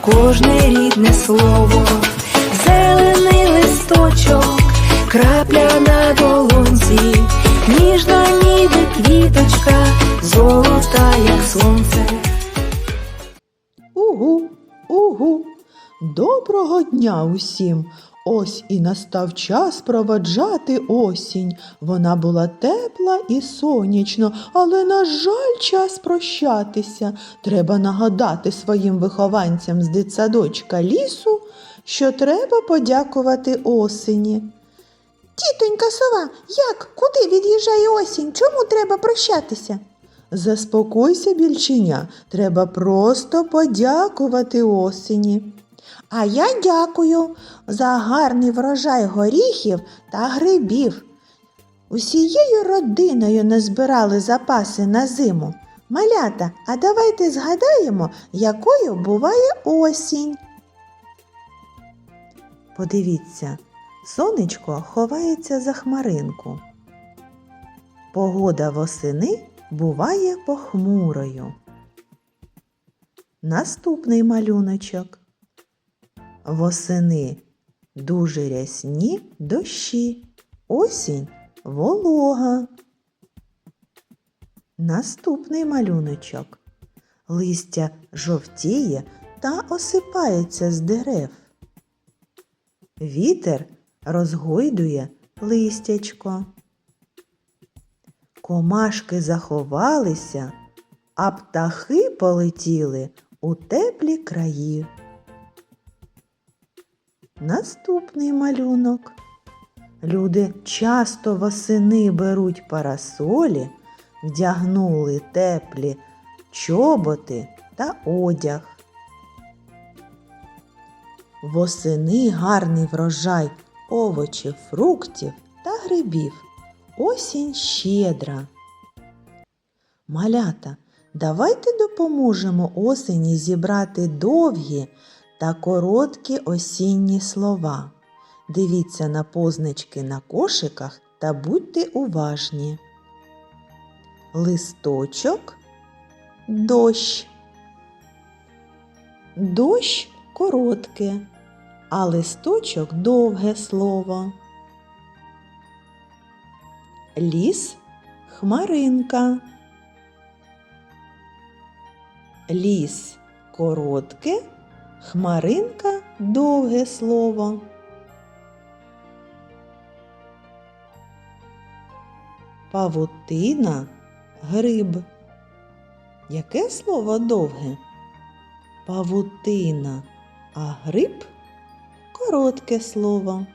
кожне рідне слово, зелений листочок, крапля на долонці, ніжна ніби квіточка, золота, як сонце. Угу, угу. Доброго дня усім. Ось і настав час проводжати осінь. Вона була тепла і сонячно, але, на жаль, час прощатися. Треба нагадати своїм вихованцям з дитсадочка лісу, що треба подякувати осені. Тітонька сова, як? Куди від'їжджає осінь? Чому треба прощатися? Заспокойся, більченя, треба просто подякувати осені. А я дякую за гарний врожай горіхів та грибів. Усією родиною назбирали запаси на зиму. Малята, а давайте згадаємо, якою буває осінь. Подивіться, сонечко ховається за хмаринку. Погода восени буває похмурою. Наступний малюночок. Восени дуже рясні дощі. Осінь волога. Наступний малюночок. Листя жовтіє та осипається з дерев. Вітер розгойдує листячко. Комашки заховалися, а птахи полетіли у теплі краї. Наступний малюнок. Люди часто восени беруть парасолі, вдягнули теплі чоботи та одяг. Восени гарний врожай овочів, фруктів та грибів. Осінь щедра. Малята, давайте допоможемо осені зібрати довгі та короткі осінні слова. Дивіться на позначки на кошиках та будьте уважні. Листочок, дощ. Дощ коротке, а листочок довге слово. Ліс хмаринка. Ліс коротке, хмаринка довге слово. Павутина гриб. Яке слово довге? Павутина, а гриб коротке слово.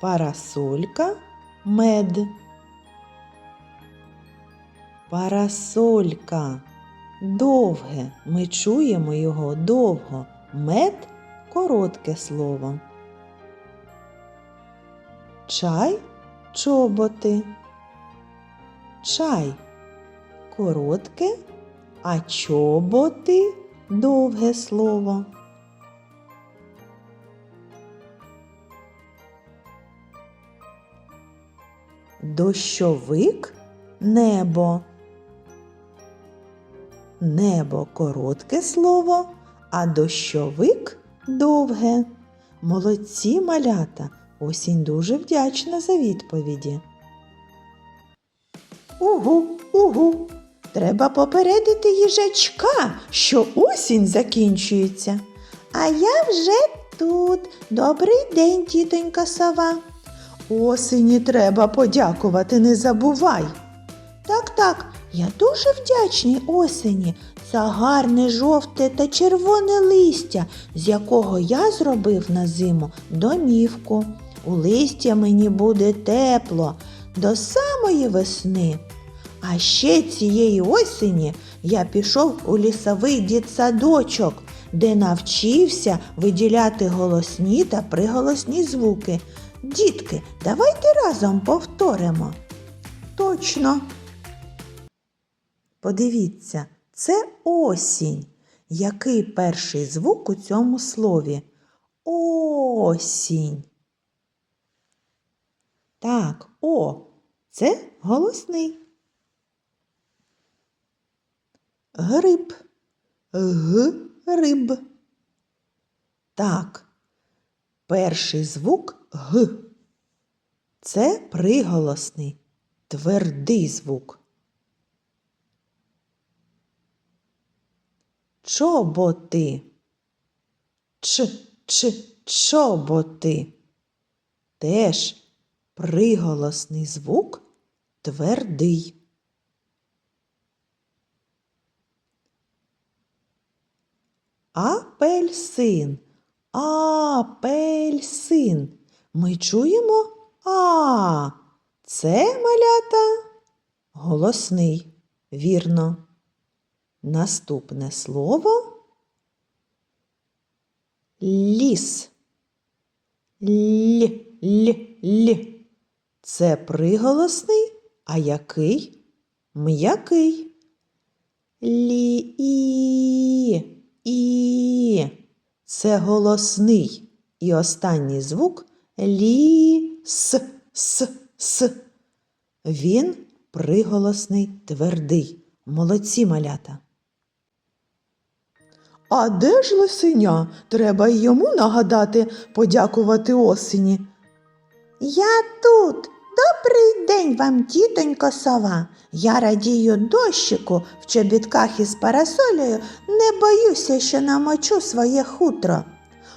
Парасолька мед. Парасолька довге. Ми чуємо його довго. Мед коротке слово. Чай чоботи. Чай коротке, а чоботи довге слово. Дощовик небо. Небо коротке слово, а дощовик довге. Молодці малята. Осінь дуже вдячна за відповіді. Угу, угу. Треба попередити їжачка, що осінь закінчується. А я вже тут. Добрий день, тітонька сова. Осені треба подякувати, не забувай. Так, так, я дуже вдячний осені за гарне жовте та червоне листя, з якого я зробив на зиму домівку. У листя мені буде тепло до самої весни. А ще цієї осені я пішов у лісовий дітсадочок, де навчився виділяти голосні та приголосні звуки. Дітки, давайте разом повторимо. Точно. Подивіться, це осінь. Який перший звук у цьому слові? Осінь. Так, о, це голосний. гриб, г риб. Так, перший звук г. Це приголосний, твердий звук. Чоботи. Ч, ч, чоботи. Теж приголосний звук твердий. Апельсин. Апельсин. Ми чуємо а. Це малята голосний. Вірно. Наступне слово ліс. Л, л, л. Це приголосний, а який? М'який. Лі, і, і. Це голосний. І останній звук лі, с, с, с. Він приголосний твердий. Молодці малята. А де ж лисеня? Треба й йому нагадати подякувати осені. Я тут. Добрий день вам, тітонько сова. Я радію дощику в чобітках із парасолею, не боюся, що намочу своє хутро.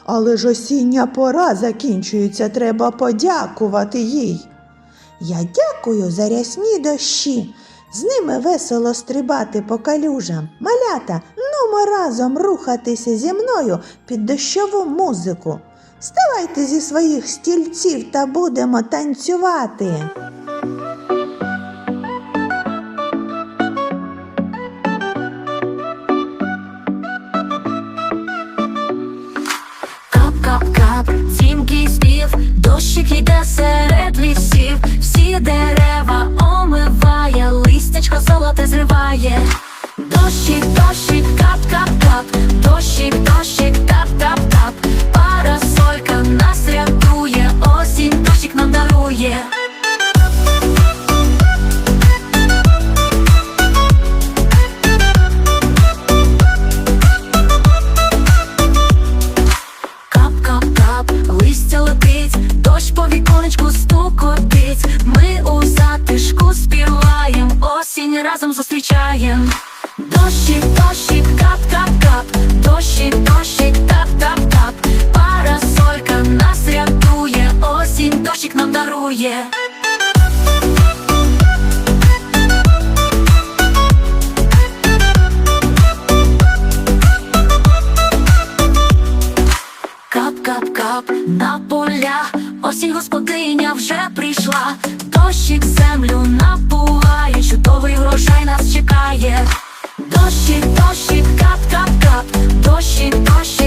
Але ж осіння пора закінчується, треба подякувати їй. Я дякую за рясні дощі. З ними весело стрибати по калюжам. Малята, нумо разом рухатися зі мною під дощову музику. Вставайте зі своїх стільців та будемо танцювати. Осінь господиня вже прийшла, дощик землю набуває, чудовий врожай нас чекає. Дощик, дощик, кап-кап-кап, дощик, дощик,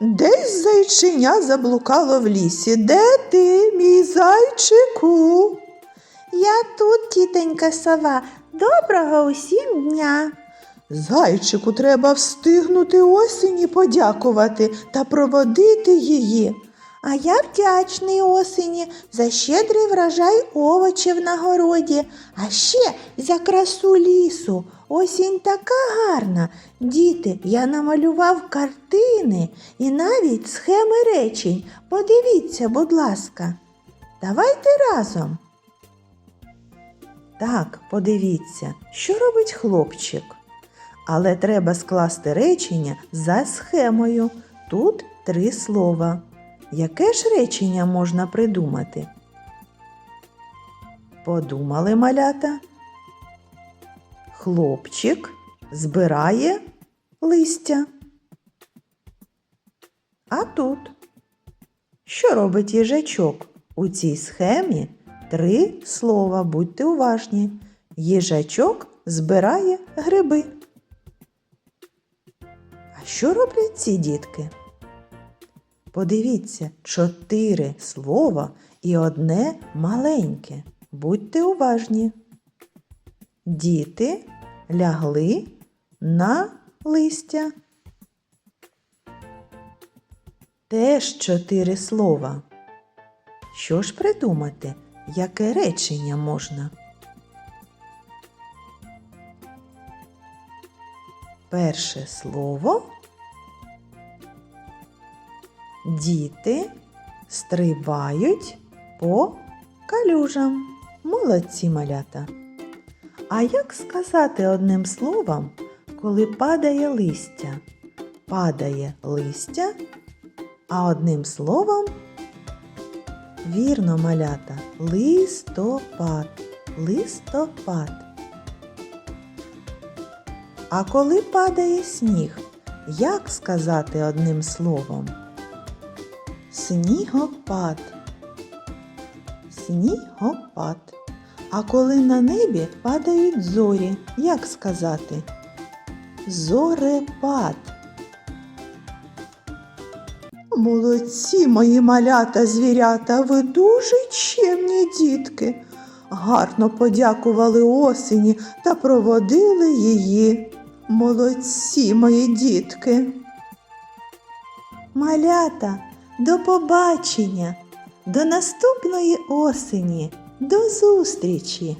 десь зайчиня заблукало в лісі. Де ти, мій зайчику? Я тут, тітенька сова. Доброго усім дня. Зайчику треба встигнути осені подякувати та проводити її. А я вдячний осені за щедрий врожай овочів на городі, а ще за красу лісу. Осінь така гарна. Діти, я намалював картини і навіть схеми речень. Подивіться, будь ласка. Давайте разом. Так, подивіться, що робить хлопчик. Але треба скласти речення за схемою. Тут три слова. Яке ж речення можна придумати? Подумали малята. Хлопчик збирає листя. А тут що робить їжачок? У цій схемі три слова, будьте уважні. Їжачок збирає гриби. А що роблять ці дітки? Подивіться, чотири слова і одне маленьке. Будьте уважні. Діти лягли на листя. Теж чотири слова. Що ж придумати, яке речення можна? Перше слово Діти стрибають по калюжам. Молодці малята. А як сказати одним словом, коли падає листя? Падає листя, а одним словом вірно малята листопад. Листопад. А коли падає сніг, як сказати одним словом? Снігопад. Снігопад. А коли на небі падають зорі, як сказати? Зорепад. Молодці мої малята звірята, ви дуже чемні дітки. Гарно подякували осені та проводили її. Молодці мої дітки. Малята, до побачення, до наступної осені, до зустрічі!